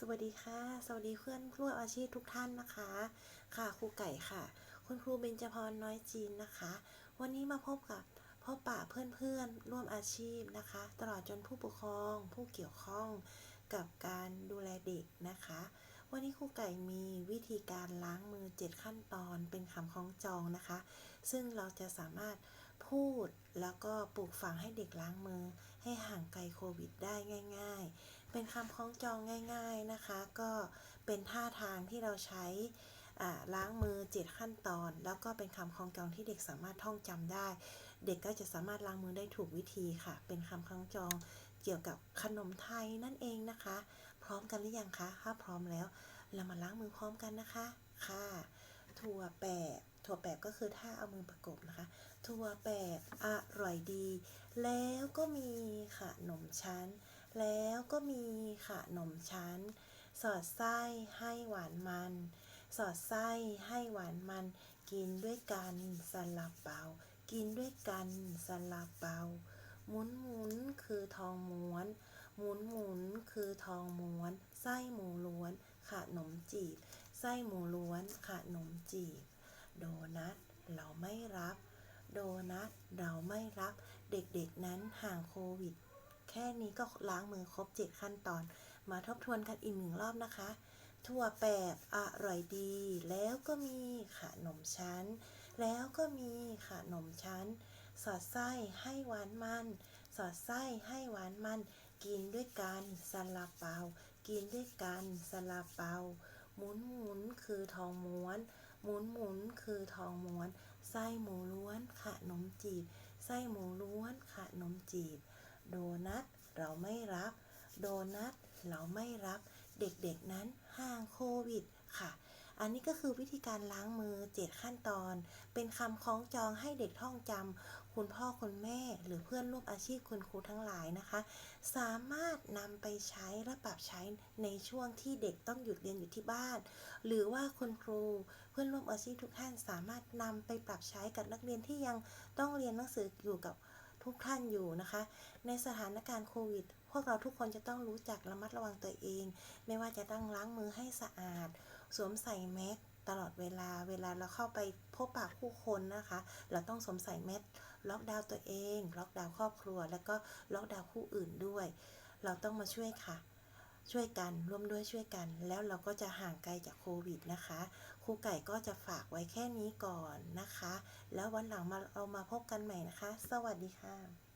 สวัสดีค่ะ สวัสดีเพื่อนร่วมอาชีพทุกท่านนะคะ ค่ะครูไก่ค่ะ คุณครูเบญจพรน้อยจีนนะคะ วันนี้มาพบกับพ่อป่าเพื่อนๆร่วมอาชีพนะคะ ตลอดจนผู้ปกครอง ผู้เกี่ยวข้องกับการดูแลเด็กนะคะ วันนี้ครูไก่มีวิธีการล้างมือ 7 ขั้นตอนเป็นคำคล้องจองนะคะ ซึ่งเราจะสามารถพูดแล้วก็ปลูกฝังให้เด็กล้างมือ ให้ห่างไกลโควิดได้ง่าย ๆ เป็นคำคล้องจองง่าย ๆนะคะ ก็เป็นท่าทางที่เราใช้ล้างมือ7ขั้นตอน แล้วก็เป็นคำคล้องจองที่เด็กสามารถท่องจำได้ เด็กก็จะสามารถล้างมือได้ถูกวิธีค่ะ เป็นคำคล้องจองเกี่ยวกับขนมไทยนั่นเองนะคะ พร้อมกันหรือยังคะถ้าพร้อมแล้ว เรามาล้างมือพร้อมกันนะคะค่ะถั่วแปบถั่วแปบก็คือถ้าเอามือประกบนะคะ ถั่วแปบอร่อยดี แล้วก็มีขนมชั้น แล้วก็มีขนมชั้น สอดไส้ให้หวานมัน สอดไส้ให้หวานมัน กินด้วยกันสลับเปากินด้วยกันสลับเปาหมุนหมุนคือทองม้วน หมุนหมุนคือทองม้วน ไส้หมูล้วนขนมจีบ ไส้หมูล้วนขนมจีบ โดนัทเราไม่รับ โดนัทเราไม่รับ เด็กๆนั้นห่างโควิด แค่นี้ก็ล้างมือครบ 7 ขั้นตอน มาทบทวนกันอีกหนึ่งรอบนะคะถั่วแปบอร่อยดี แล้วก็มีขนมชั้น แล้วก็มีขนมชั้น สอดไส้ให้หวานมัน สอดไส้ให้หวานมัน กินด้วยกันสลาเปา กินด้วยกันสลาเปา หมุนหมุนคือทองม้วน หมุนหมุนคือทองม้วน ไส้หมูล้วนขนมจีบ ไส้หมูล้วนขนมจีบ โดนัทเราไม่รับ โดนัทเราไม่รับ เด็กๆนั้นห่างโควิดค่ะ อันนี้ก็คือวิธีการล้างมือ 7 ขั้นตอน เป็นคำคล้องจองให้เด็กท่องจำคุณพ่อคุณแม่ หรือเพื่อนร่วมอาชีพคุณครูทั้งหลายนะคะ สามารถนำไปใช้และปรับใช้ในช่วงที่เด็กต้องหยุดเรียนอยู่ที่บ้าน หรือว่าคุณครูเพื่อนร่วมอาชีพทุกท่านสามารถนำไปปรับใช้กับนักเรียนที่ยังต้องเรียนหนังสืออยู่กับ ทุกท่านอยู่นะคะ ในสถานการณ์โควิด พวกเราทุกคนจะต้องรู้จักระมัดระวังตัวเอง ไม่ว่าจะต้องล้างมือให้สะอาด สวมใส่แมสตลอดเวลาเวลาเราเข้าไปพบปะผู้คนนะคะ เราต้องสวมใส่แมสล็อกดาวน์ตัวเอง ล็อกดาวน์ครอบครัว แล้วก็ล็อกดาวน์ผู้อื่นด้วย เราต้องมาช่วยค่ะ ช่วยกันร่วมด้วยช่วยกัน แล้วเราก็จะห่างไกลจากโควิดนะคะครูไก่ก็จะฝากไว้แค่นี้ก่อนนะคะ แล้ววันหลังมาเรามาพบกันใหม่นะคะ สวัสดีค่ะ